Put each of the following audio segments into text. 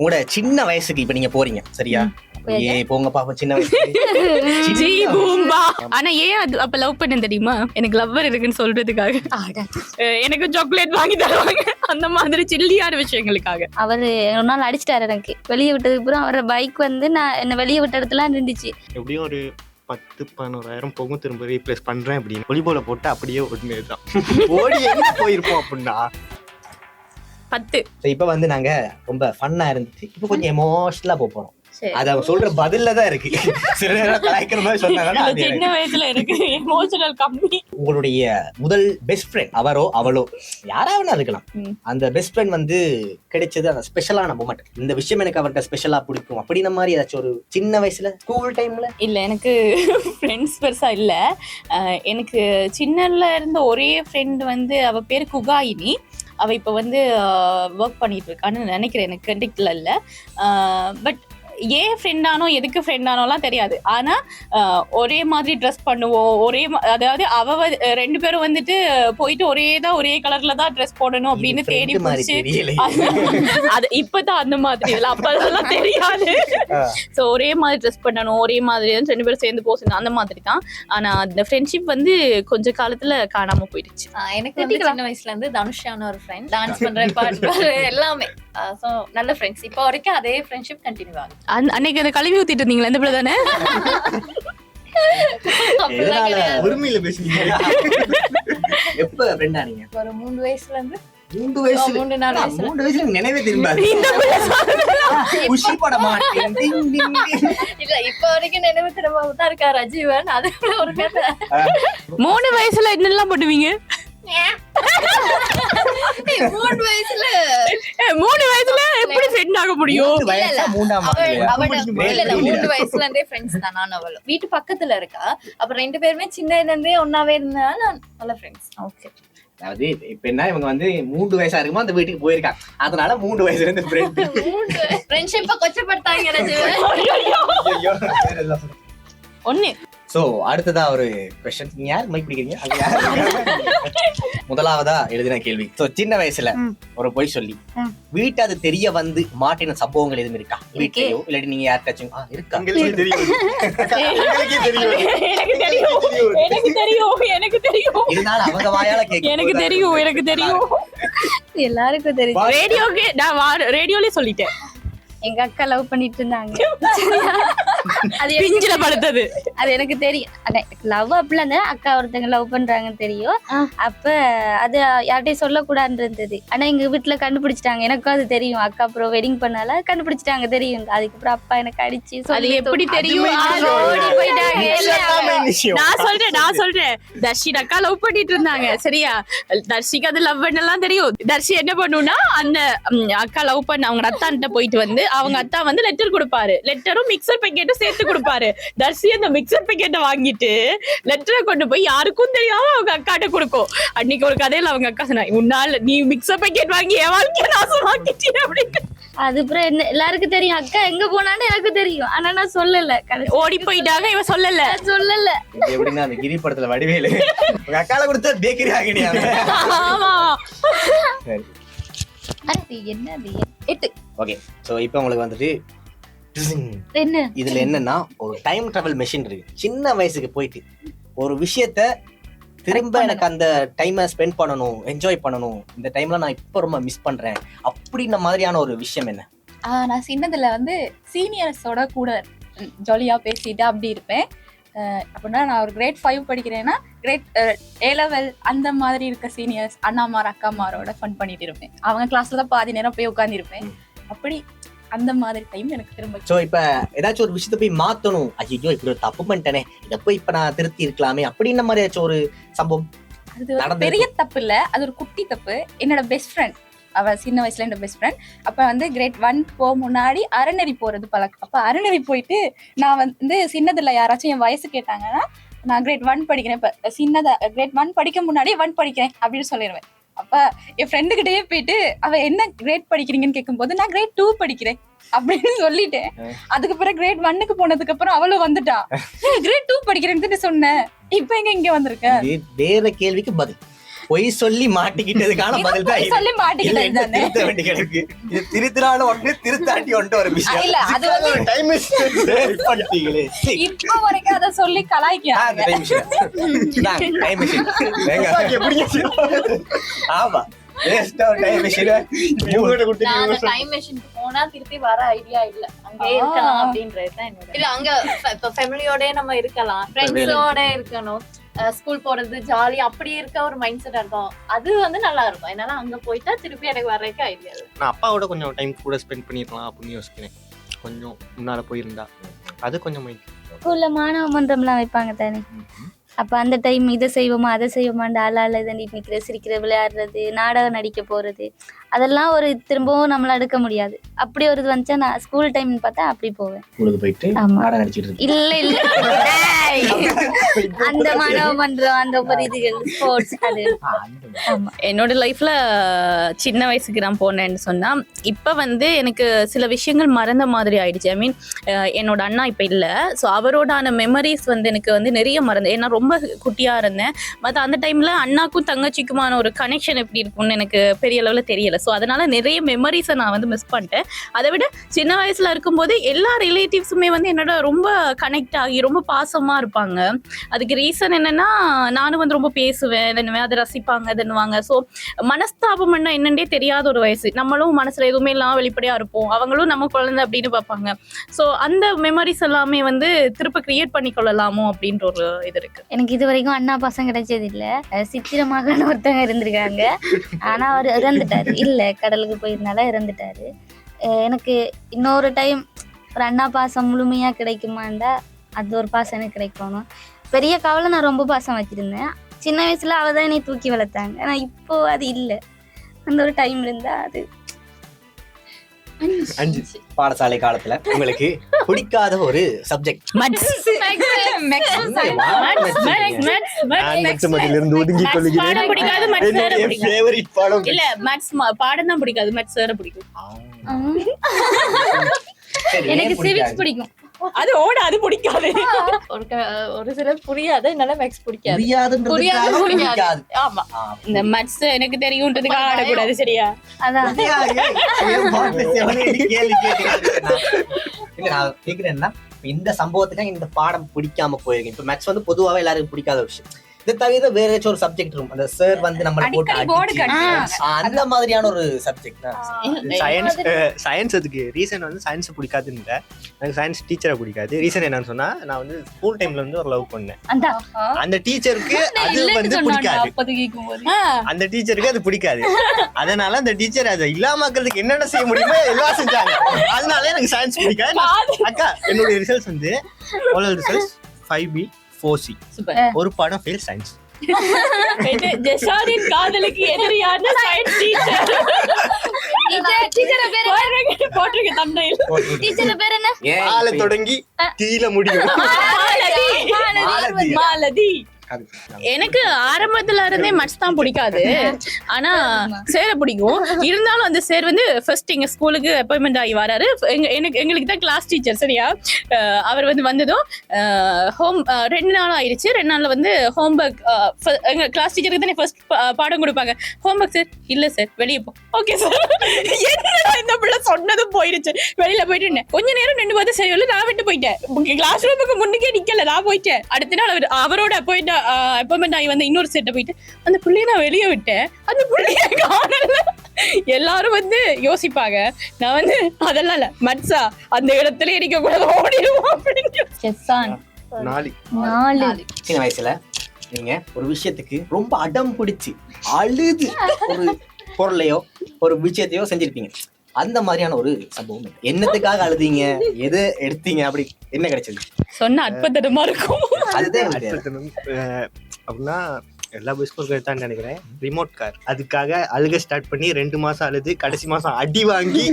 உங்களோட சின்ன வயசுக்கு இப்ப நீங்க போறீங்க சரியா? ஏ போங்க பாப்போம் சின்ன வயசு ஜி பூம்பா. ஆனா ஏன் அது அப்ப லவ் பண்ண தெரியுமா? எனக்கு லவ்வர் இருக்குன்னு சொல்றதுக்காக. எனக்கு சாக்லேட் வாங்கி தருவாங்க. அந்த மாதிரி சில்லியான விஷயங்களுக்காக. அவரு ஒரு நாள் அடிச்சிட்டாரு எனக்கு. வெளியே விட்டதுக்கு அப்புறம் அவரோட பைக் வந்து நான் என்ன வெளியே விட்ட இடத்துல நின்றுச்சு. எப்படியும் ஒரு பத்து பதினோராயிரம் போகும் திரும்ப ரீப்ளேஸ் பண்றேன் அப்படின்னு. ஒலிபோல போட்டு அப்படியே உண்மையை தான் ஓடி எங்க போயிருப்போம் அப்படின்னா? பத்து. இப்ப வந்து நாங்க ரொம்ப ஃபன்னா இருந்துச்சு. இப்ப கொஞ்சம் எமோஷனலா போக போறோம். அது அவங்க சொல்ற பதில்ல தான் இருக்கு. சில நேரம் கலாய்க்கிற மாதிரி சொன்னாங்கன்னா சின்ன. வயசுல எனக்கு எமோஷனல் கம்மி. உங்களுடைய முதல் பெஸ்ட் ஃப்ரெண்ட் அவரோ அவளோ யாராவது இருக்கலாம். ம். அந்த பெஸ்ட் ஃப்ரெண்ட் வந்து கிடைச்சது அந்த ஸ்பெஷலான மூமெண்ட் இந்த விஷயம் எனக்கு அவர்கிட்ட ஸ்பெஷலா பிடிக்கும். அப்படின்ன மாதிரி ஏதாச்சும் ஒரு சின்ன வயசுல ஸ்கூல் டைம்ல இல்ல எனக்கு ஃப்ரெண்ட்ஸ் பெருசா இல்ல. எனக்கு சின்னல இருந்த ஒரே ஃப்ரெண்ட் வந்து அவ பேர் குகாயினி. அவள் இப்போ வந்து ஒர்க் பண்ணிட்டு இருக்கான்னு நினைக்கிறேன். எனக்கு கண்டிக்ட்ல இல்லை. பட் ஏன் ஃப்ரெண்டானோ எதுக்கு ஃப்ரெண்டானோலாம் தெரியாது. ஆனா அஹ், ஒரே மாதிரி ட்ரெஸ் பண்ணுவோம் ஒரே அதாவது அவ வந்து- ரெண்டு பேரும் வந்துட்டு போயிட்டு ஒரே தான் ஒரே கலர்ல தான் ட்ரெஸ் போடணும் அப்படின்னு தேடி தெரியலையே. அது இப்பதான் அந்த மாதிரி இல்ல அப்ப அதெல்லாம் தெரியாது. சோ ஒரே மாதிரி ட்ரெஸ் பண்ணணும் ஒரே மாதிரி ரெண்டு பேரும் சேர்ந்து போசணும் அந்த மாதிரி தான். ஆனா அந்த ஃப்ரெண்ட்ஷிப் வந்து கொஞ்ச காலத்துல காணாம போயிடுச்சு. எனக்கு வந்து சின்ன வயசுல இருந்து தனுஷான ஒரு ஃப்ரெண்ட் டான்ஸ் பண்ற பாட்டு எல்லாமே. சோ நல்ல ஃப்ரெண்ட்ஸ் இப்போ வரைக்கும் அதே ஃப்ரெண்ட்ஷிப் கண்டினியூ ஆகுது. அந்த- அன்னைக்கு அந்த கழுவி ஊத்திட்டு இருந்தீங்களா? இந்த பிள்ளை தானே? உரிமையில பேசுனீங்க? எப்ப ஃப்ரெண்டா நீங்க? ஒரு மூணு வயசுல இருந்து மூன்று நாலு ஆ, வயசுல. மூன்று வயசுல நினைவே திரும்பாது. இந்த பிள்ளை சொல்றதெல்லாம் குஷி பட மாட்டேன். டிங், டிங், டிங். இல்ல இப்ப வரைக்கும் நினைவு திரும்ப தான் இருக்கா ரஜீவன்? அது கூட ஒரு கதை. மூணு வயசுல என்னெல்லாம் பண்ணுவீங்க? மூணு வயசுல ஏய், மூணு வயசுல எப்படி ஃப்ரெண்ட் ஆக முடியும் மூன்று வயசா மூன்றாம் அவள் ஆண்டுலயா? அவள் முடிக்குமா? இல்ல இல்ல இல்ல. மூணு வயசுல இருந்தே ஃப்ரெண்ட்ஸ் தான். நான் அவளும் வீட்டு பக்கத்துல இருக்கா. அப்புறம் ரெண்டு பேருமே சின்னதுல இருந்தே ஒன்னாவே இருந்தாலும் நல்ல ஃப்ரெண்ட்ஸ் ஓகே அதாவது இப்ப என்ன இவங்க வந்து மூன்று வயசா இருக்குமோ அந்த வீட்டுக்கு போயிருக்காங்க அதனால மூன்று வயசுல இருந்து ஃப்ரெண்ட் ஃப்ரெண்ட்ஷிப்ப கொச்சப்படுத்தாங்க ஒண்ணு. சோ அடுத்ததா ஒரு கொஸ்டின் நீங்க யார்? மைக் பிடிக்கிறீங்க? அது யாரு? முதலாவதா எழுதின கேள்வி. சோ சின்ன வயசுல. ஒரு பொய் சொல்லி. வீட்டு அது தெரிய வந்து மாட்டின சம்பவங்கள் எதுவும் இருக்கா? வீட்லயோ இல்லாட்டி நீங்க யார்ட்டாச்சும் ஆ, இருக்கா? எங்களுக்கே தெரியும். எங்களுக்கே தெரியும். எனக்கு தெரியும். எனக்கு தெரியும். எனக்கு தெரியும். இருந்தாலும் அவங்க வாயால கேட்க எனக்கு தெரியும். எனக்கு தெரியும். எல்லாருக்கும் தெரியும். ரேடியோக்கு நான் ரேடியோலயே சொல்லிட்டேன். எங்க அக்கா லவ் பண்ணிட்டு இருந்தாங்க. அது பிஞ்சில படுத்தது அது எனக்கு தெரியும். லவ் அப்படிலாம். அக்கா ஒருத்தங்க லவ் பண்றாங்கன்னு தெரியும். அப்ப அது யார்கிட்டயும் சொல்லக்கூடாதுன்னு இருந்தது ஆனா எங்க வீட்டுல கண்டுபிடிச்சிட்டாங்க. எனக்கும் அது தெரியும். அக்கா அப்புறம் வெட்டிங் பண்ணால கண்டுபிடிச்சிட்டாங்க. தெரியும். அதுக்கப்புறம் அப்பா எனக்கு அடிச்சு அது சொல்லி எப்படி தெரியும். நான் சொல்றேன் நான் சொல்றேன். தர்ஷி அக்கா லவ் பண்ணிட்டு இருந்தாங்க. சரியா? தர்ஷிக்கு அது லவ் பண்ணலாம் தெரியும். தர்ஷி என்ன பண்ணுனா அந்த அக்கா லவ் பண்ண அவங்க அத்தான்ட்ட போயிட்டு வந்து அவங்க அத்தா வந்து லெட்டர் கொடுப்பாரு. லெட்டரும் மிக்சர் பேக்கெட்டும் சேர்த்து கொடுப்பாரு. தர்ஷி அந்த மிக்சர் பேக்கெட்டை வாங்கிட்டு லெட்டரை கொண்டு போய் யாருக்கும் தெரியாம அவங்க அக்காட்ட கொடுக்கும். அன்னைக்கு ஒரு கதையில அவங்க அக்கா சொன்னா உன்னால நீ மிக்சர் பேக்கெட் வாங்கி என் வாழ்க்கைய நாசமாக்கிட்டே அப்படின்னு. அது அப்புறம் என்ன எல்லாருக்கும் தெரியும். அக்கா எங்க போனான்னு எனக்கு தெரியும். ஆனா நான் சொல்லல. ஓடி போயிட்டாங்க இவ சொல்லல. சொல்லல. எப்படின்னா அந்த கிரி படத்துல வடிவேலு. உங்க அக்கால கொடுத்த பேக்கரி ஆகினியாங்க ஆமா. என்னது? எட்டு. ஓகே சோ இப்போ உங்களுக்கு வந்துட்டு. என்ன இதுல என்னன்னா ஒரு டைம் டிராவல் மெஷின் இருக்கு. சின்ன வயசுக்கு போயிட்டு ஒரு விஷயத்த திரும்ப எனக்கு அந்த டைமை ஸ்பெண்ட் பண்ணணும் என்ஜாய் பண்ணணும் இந்த டைம்ல நான் இப்போ ரொம்ப மிஸ் பண்றேன் அப்படின்ன மாதிரியான ஒரு விஷயம் என்ன? நான் சின்னதுல வந்து சீனியர்ஸோட கூட ஜாலியா பேசிட்டு அப்படி இருப்பேன். அப்படின்னா நான் ஒரு கிரேட் ஃபைவ் படிக்கிறேன்னா கிரேட் ஏ லெவல் அந்த மாதிரி இருக்க சீனியர்ஸ் அண்ணாமார் அக்காமாரோட ஃபன் பண்ணிட்டு இருப்பேன். அவங்க கிளாஸ்ல தான் பாதி நேரம் போய் உட்காந்துருப்பேன் அப்படி அந்த மாதிரி டைம் எனக்கு திரும்ப சோ இப்ப ஏதாச்சும் ஒரு விஷயத்த போய் மாத்தணும். ஐயோ இப்படி ஒரு தப்பு பண்ணிட்டேனே. இதை போய் இப்ப நான் திருத்தி இருக்கலாமே. அப்படின்ன மாதிரி ஏதாச்சும் ஒரு சம்பவம் அது. பெரிய தப்பு இல்ல. அது ஒரு குட்டி தப்பு. என்னோட பெஸ்ட் ஃப்ரெண்ட் அவ சின்ன வயசுல என்னோட பெஸ்ட் ஃப்ரெண்ட் அப்ப வந்து கிரேட் ஒன் போ முன்னாடி அறநெறி போறது பழக்கம். அப்ப அறநெறி போயிட்டு நான் வந்து சின்னதுல யாராச்சும் என் வயசு கேட்டாங்கன்னா நான் கிரேட் ஒன் படிக்கிறேன். இப்ப சின்னதா கிரேட் ஒன் படிக்க முன்னாடி ஒன் படிக்கிறேன் அப்படின்னு சொல்லிடுவேன் அப்ப என் ஃப்ரெண்டு கிட்டயே போயிட்டு அவ என்ன கிரேட் படிக்கிறீங்கன்னு கேட்கும்போது நான் கிரேட் டூ படிக்கிறேன். அப்படின்னு சொல்லிட்டேன். அதுக்கு பிறகு கிரேட் ஒன்னுக்கு போனதுக்கு அப்புறம் அவளும் வந்துட்டா. கிரேட் டூ படிக்கிறேன்னு சொன்னேன் இப்ப எங்க இங்க வந்திருக்க? வேற கேள்விக்கு பதில். பொய் சொல்லி மாட்டிக்கிட்டதுக்கான பதில் தான். சொல்லி மாட்டிக்கிட்டது. திருத்த வேண்டி கிடக்கு இது திருத்தினாலும் ஒன்று திருத்தாட்டி ஒன்று ஒரு விஷயம் இல்ல அது வந்து டைம் பண்ணிட்டீங்களே. இப்ப வரைக்கும் அதை சொல்லி கலாய்க்கிறாங்க. ஆமா. டைம் மெஷினுக்கு போனா திருப்பி வர ஐடியா இல்ல. அங்கே ஆ. இருக்கலாம் அப்படின்றது தான் என்னோட இல்ல அங்க ஃப- இப்ப ஃபேமிலியோட நம்ம இருக்கலாம். ஃப்ரெண்ட்ஸோட இருக்கணும். ஸ்கூல் போறது ஜாலி அப்படி இருக்க ஒரு மைண்ட் செட் இருக்கும். அது வந்து நல்லா இருக்கும். என்னால அங்க போயிட்டா திருப்பி எனக்கு வர்றதுக்கு ஐடியா இல்லை நான் அப்பாவோட கொஞ்சம் டைம் கூட ஸ்பெண்ட் பண்ணிருக்கலாம் அப்படின்னு யோசிக்கிறேன். கொஞ்சம் முன்னால போயிருந்தா. அது கொஞ்சம் ஸ்கூல்ல மாணவ மன்றம்லாம் வைப்பாங்க தானே. அப்ப அந்த டைம் இதை செய்வோமா அதை செய்வோமாண்டு ஆளால தண்டிட்டு நிக்கிற சிரிக்கிற விளையாடுறது நாடகம் நடிக்க போறது. அதெல்லாம் ஒரு திரும்பவும் நம்மளால எடுக்க முடியாது. அப்படி ஒரு இது வந்துச்சா நான் ஸ்கூல் டைம்னு பார்த்தா அப்படி போவேன். இல்ல இல்ல. அந்த மாணவ மன்றம் அந்த ஒரு இதுகள் ஸ்போர்ட்ஸ் அது என்னோட லைஃப்ல சின்ன வயசுக்கு நான் போனேன்னு சொன்னா இப்ப வந்து எனக்கு சில விஷயங்கள் மறந்த மாதிரி ஆயிடுச்சு. ஐ மீன் என்னோட அண்ணா இப்ப இல்ல. ஸோ அவரோடான மெமரிஸ் வந்து எனக்கு வந்து நிறைய மறந்து ஏன்னா ரொம்ப குட்டியா இருந்தேன். மற்ற அந்த டைம்ல அண்ணாக்கும் தங்கச்சிக்குமான ஒரு கனெக்ஷன் எப்படி இருக்கும்னு எனக்கு பெரிய அளவுல தெரியல. ஸோ அதனால நிறைய மெமரிஸை நான் வந்து மிஸ் பண்ணிட்டேன். அதை விட சின்ன வயசுல இருக்கும்போது எல்லா ரிலேட்டிவ்ஸுமே வந்து என்னோட ரொம்ப கனெக்ட் ஆகி ரொம்ப பாசமா இருப்பாங்க. அதுக்கு ரீசன் என்னன்னா நானும் வந்து ரொம்ப பேசுவேன் இதன்னுவேன் அதை ரசிப்பாங்க இதன்னுவாங்க ஸோ மனஸ்தாபம் என்ன என்னன்னே தெரியாத ஒரு வயசு. நம்மளும் மனசுல எதுவுமே இல்லாம வெளிப்படையா இருப்போம். அவங்களும் நம்ம குழந்தை அப்படின்னு பார்ப்பாங்க. ஸோ அந்த மெமரிஸ் எல்லாமே வந்து திரும்ப கிரியேட் பண்ணி கொள்ளலாமோ அப்படின்ற ஒரு இது இருக்கு. எனக்கு இது வரைக்கும் அண்ணா பசங்க கிடைச்சது இல்ல. சித்திரமாக ஒருத்தவங்க இருந்திருக்காங்க. ஆனா அவர் இறந்துட்டாரு. இல்ல கடலுக்கு போயிருந்தால இறந்துட்டாரு. எனக்கு இன்னொரு டைம் ஒரு அண்ணா பாசம் முழுமையாக கிடைக்குமாண்டா அது ஒரு பாசம் எனக்கு கிடைக்கணும். பெரிய கவலை நான் ரொம்ப பாசம் வச்சிருந்தேன். சின்ன வயசுல அவ தான் என்னை தூக்கி வளர்த்தாங்க. ஆனா இப்போ அது இல்லை. அந்த ஒரு டைம் இருந்தா அது அஞ்சு. பாடசாலை காலத்துல உங்களுக்கு பிடிக்காத ஒரு சப்ஜெக்ட் இருந்து ஒதுங்கி பாடம் இல்ல மேத்ஸ் பாடம் தான் பிடிக்காது மேத்ஸ் வேற பிடிக்கும். எனக்கு சிவிக்ஸ்? பிடிக்கும். அது ஓட அது பிடிக்காது. ஒரு சிலர் புரியாத என்னால மேக்ஸ் பிடிக்காது. புரியாது, புரியாது. ஆமா. இந்த மேத்ஸ் எனக்கு தெரியும்ன்றதுக்காக ஆடக்கூடாது சரியா? அதான். கேக்குறேன்னா, இந்த சம்பவத்துக்கு இந்த பாடம் பிடிக்காம போயிருக்கு இப்ப மேக்ஸ் வந்து பொதுவாவே எல்லாருக்கும் பிடிக்காத விஷயம். இதை தவிர வேற ஏதாச்சும் ஒரு சப்ஜெக்ட் இருக்கும். அந்த சார் வந்து நம்மள போட்டு அந்த மாதிரியான ஒரு சப்ஜெக்ட் சயின்ஸ் சயின்ஸ் அதுக்கு ரீசன் வந்து சயின்ஸ் பிடிக்காதுன்னு இல்லை. எனக்கு சயின்ஸ் டீச்சரை பிடிக்காது. ரீசன் என்னன்னு சொன்னா நான் வந்து ஸ்கூல் டைம்ல வந்து ஒரு லவ் பண்ணேன். அந்த அந்த டீச்சருக்கு அது வந்து பிடிக்காது. அந்த டீச்சருக்கு அது பிடிக்காது. அதனால அந்த டீச்சர் அதை இல்லாமக்கிறதுக்கு என்னென்ன செய்ய முடியுமோ எல்லாம் செஞ்சாங்க. அதனால எனக்கு சயின்ஸ் பிடிக்காது. அக்கா என்னுடைய ரிசல்ட்ஸ் வந்து results five B four C super ஒரு பாடம் ஃபெயில் சயின்ஸ் ஜெஷாரின் காதலுக்கு எதிரியான சயின்ஸ் டீச்சர் டீச்சர் பேர் போட்டிருக்க தம்னையில் டீச்சர் பேர் என்ன? ஆள தொடங்கி கீழே முடியும். மாலதி. மாலதி. எனக்கு ஆரம்பத்துல இருந்தே மட்ஸ் தான் பிடிக்காது. ஆனா சேர பிடிக்கும். இருந்தாலும் அந்த சேர் வந்து ஃபர்ஸ்ட் எங்க ஸ்கூலுக்கு அப்பாயின்மெண்ட் ஆகி வராரு. எங்க எனக்கு எங்களுக்கு தான் கிளாஸ் டீச்சர் சரியா? அவர் வந்து வந்ததும் ஹோம் ரெண்டு நாள் ஆயிடுச்சு. ரெண்டு நாள்ல வந்து ஹோம்ஒர்க் எங்க கிளாஸ் டீச்சருக்கு தானே ஃபர்ஸ்ட் பாடம் கொடுப்பாங்க. ஹோம்ஒர்க் சார் இல்ல சார் வெளியே போ. ஓகே சார் இந்த பிள்ளை சொன்னதும் போயிடுச்சு. வெளியில போயிட்டு இருந்தேன். கொஞ்ச நேரம் ரெண்டு பார்த்து சரி நான் விட்டு போயிட்டேன். கிளாஸ் ரூமுக்கு முன்னுக்கே நிக்கல நான் போயிட்டேன். அடுத்த நாள் அவர் அவரோட அப்பாயிண்ட் அப்பாயின்மெண்ட் ஆகி வந்து இன்னொரு செட்டை போயிட்டு அந்த பிள்ளைய நான் வெளியே விட்டேன். அந்த பிள்ளைய காணல. எல்லாரும் வந்து யோசிப்பாங்க. நான் வந்து அதெல்லாம் இல்ல. மட்சா அந்த இடத்துல இருக்க கூடாது. ஓடிடுவோம். அப்படின்னு செஸ்ஸான் நாலு. நாலு. சின்ன வயசுல நீங்க ஒரு விஷயத்துக்கு ரொம்ப அடம் பிடிச்சு அழுது ஒரு பொருளையோ ஒரு விஷயத்தையோ செஞ்சிருப்பீங்க. அந்த மாதிரியான ஒரு சம்பவம் என்னத்துக்காக அழுதீங்க? எது எடுத்தீங்க? அப்படி என்ன கிடைச்சது? சொன்ன அற்புதமா இருக்கும். அதுதான் அப்படின்னா எல்லா பாய்ஸ்க்கும் தான் நினைக்கிறேன். ரிமோட் கார் அதுக்காக அழுக ஸ்டார்ட் பண்ணி ரெண்டு மாசம் அழுது கடைசி மாசம் அடி வாங்கி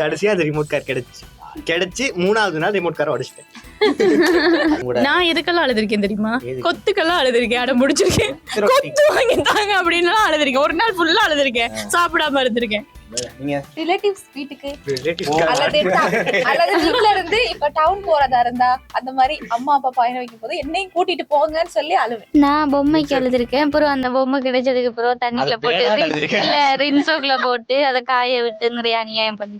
கடைசியா அந்த ரிமோட் கார் கிடைச்சு. கிடைச்சு மூணாவது நாள் ரிமோட் கார் உடைச்சிட்டேன். நான் எதுக்கெல்லாம் அழுதுருக்கேன் தெரியுமா? கொத்துக்கெல்லாம் அழுதுருக்கேன். அடம் முடிச்சிருக்கேன். கொத்து வாங்கி தாங்க அப்படின்னு அழுதுருக்கேன். ஒரு நாள் ஃபுல்லா அழுதுருக்கேன். சாப்பிடாம இருந்திருக்கேன். நீங்க ரிலேட்டிவ்ஸ் வீட்டுக்கு. அல்லது வீட்ல இருந்து இப்ப டவுன் போறதா இருந்தா அந்த மாதிரி அம்மா அப்பா பயணம் வைக்கும் போது என்னையும் கூட்டிட்டு போங்கன்னு சொல்லி அழுவேன். நான் பொம்மைக்கு எழுதிருக்கேன் அப்புறம் அந்த பொம்மை கிடைச்சதுக்கு அப்புறம் தண்ணிக்குள்ள போட்டு ரின்சோக்குள்ள போட்டு அதை காய விட்டு நிறைய அநியாயம் பண்ணி